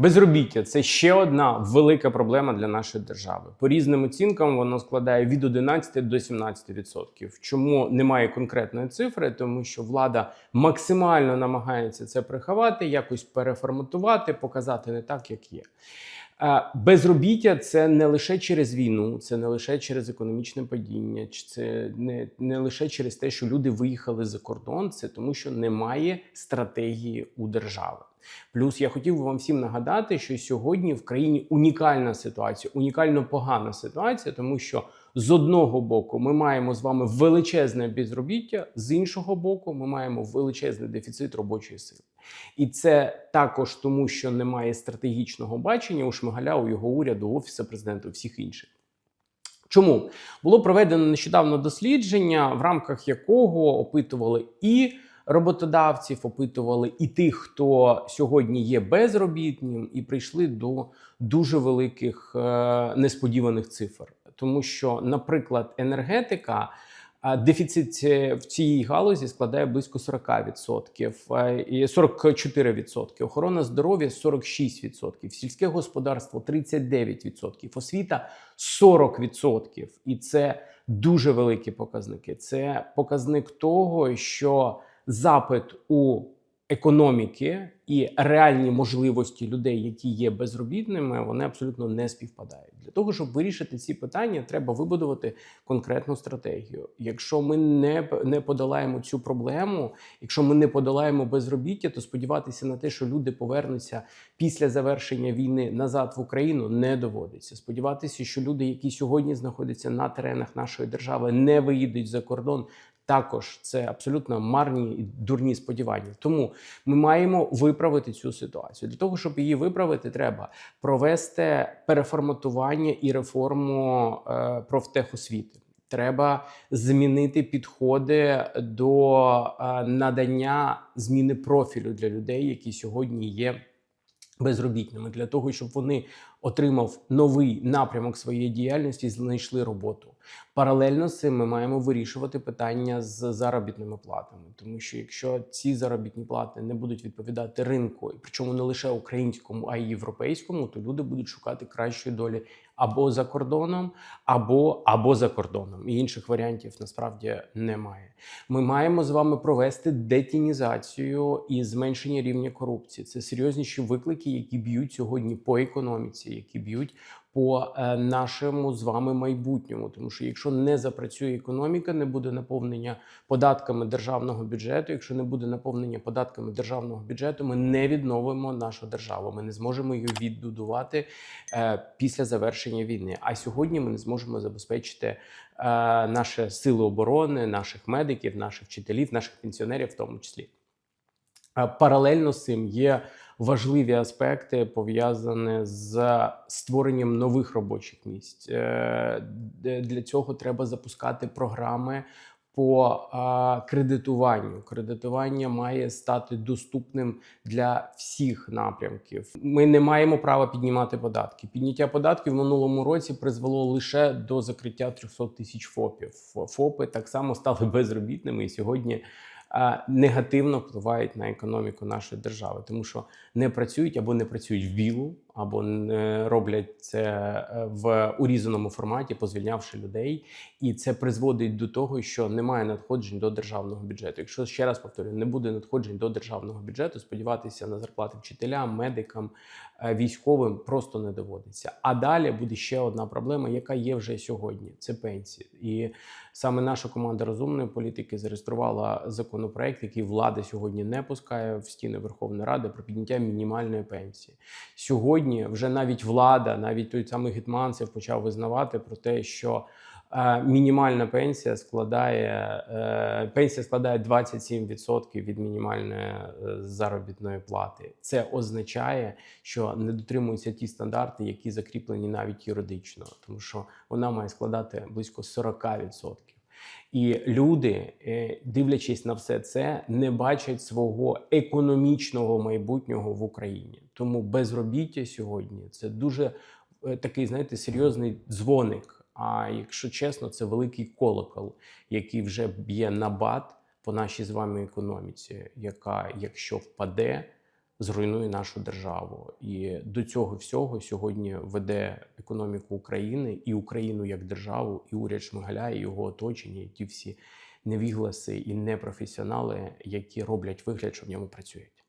Безробіття це ще одна велика проблема для нашої держави. По різним оцінкам воно складає від 11 до 17%. Чому немає конкретної цифри? Тому що влада максимально намагається це приховати, якось переформатувати, показати не так, як є. Безробіття це не лише через війну, це не лише через економічне падіння, це не, не лише через те, що люди виїхали за кордон, це тому, що немає стратегії у держави. Плюс я хотів би вам всім нагадати, що сьогодні в країні унікальна ситуація, унікально погана ситуація, тому що з одного боку ми маємо з вами величезне безробіття, з іншого боку, ми маємо величезний дефіцит робочої сили. І це також тому, що немає стратегічного бачення у Шмигаля, у його уряду, офісу президента, у всіх інших. Чому було проведено нещодавно дослідження, в рамках якого опитували і роботодавців, опитували і тих, хто сьогодні є безробітнім, і прийшли до дуже великих е, несподіваних цифр. Тому що, наприклад, енергетика. Дефіцит е, в цій галузі складає близько 40%, е, і 44%, охорона здоров'я 46%, сільське господарство 39%, освіта 40%. І це дуже великі показники. Це показник того, що запит у економіки і реальні можливості людей, які є безробітними, вони абсолютно не співпадають. Для того щоб вирішити ці питання, треба вибудувати конкретну стратегію. Якщо ми не, не подолаємо цю проблему, якщо ми не подолаємо безробіття, то сподіватися на те, що люди повернуться після завершення війни назад в Україну, не доводиться. Сподіватися, що люди, які сьогодні знаходяться на теренах нашої держави, не виїдуть за кордон. Також це абсолютно марні і дурні сподівання. Тому ми маємо виправити цю ситуацію. Для того, щоб її виправити, треба провести переформатування і реформу е, профтехосвіти. Треба змінити підходи до е, надання зміни профілю для людей, які сьогодні є безробітними, для того, щоб вони отримав новий напрямок своєї діяльності, знайшли роботу. Паралельно з цим ми маємо вирішувати питання з заробітними платами, тому що якщо ці заробітні плати не будуть відповідати ринку, і причому не лише українському, а й європейському, то люди будуть шукати кращої долі або за кордоном, або або за кордоном. І інших варіантів насправді немає. Ми маємо з вами провести детінізацію і зменшення рівня корупції. Це серйозніші виклики, які б'ють сьогодні по економіці, які б'ють по е, нашому з вами майбутньому. Тому що якщо не запрацює економіка, не буде наповнення податками державного бюджету. Якщо не буде наповнення податками державного бюджету, ми не відновимо нашу державу. Ми не зможемо її відбудувати е, після завершення війни. А сьогодні ми не зможемо забезпечити е, наші сили оборони, наших медиків, наших вчителів, наших пенсіонерів, в тому числі. Паралельно з цим є важливі аспекти пов'язані з створенням нових робочих місць. Е, Для цього треба запускати програми по а, кредитуванню. Кредитування має стати доступним для всіх напрямків. Ми не маємо права піднімати податки. Підняття податків в минулому році призвело лише до закриття 300 тисяч ФОПів. ФОПи так само стали безробітними і сьогодні негативно впливають на економіку нашої держави, тому що не працюють або не працюють в білу, або не роблять це е, в урізаному форматі, позвільнявши людей, і це призводить до того, що немає надходжень до державного бюджету. Якщо ще раз повторюю, не буде надходжень до державного бюджету, сподіватися на зарплати вчителям, медикам, е, військовим просто не доводиться. А далі буде ще одна проблема, яка є вже сьогодні: це пенсії. І саме наша команда розумної політики зареєструвала законопроект, який влада сьогодні не пускає в стіни Верховної Ради про підняття мінімальної пенсії. Сьогодні вже навіть влада, навіть той самий Гетманцев почав визнавати про те, що е, мінімальна пенсія складає е, пенсія складає 27% від мінімальної е, заробітної плати. Це означає, що не дотримуються ті стандарти, які закріплені навіть юридично, тому що вона має складати близько 40%. І люди, е, дивлячись на все це, не бачать свого економічного майбутнього в Україні. Тому безробіття сьогодні це дуже е, такий, знаєте, серйозний дзвоник. А якщо чесно, це великий колокол, який вже б'є на бат по нашій з вами економіці, яка, якщо впаде, зруйнує нашу державу. І до цього всього сьогодні веде економіку України і Україну як державу, і уряд Шмигаля, і його оточення, і ті всі невігласи і непрофесіонали, які роблять вигляд, що в ньому працюють.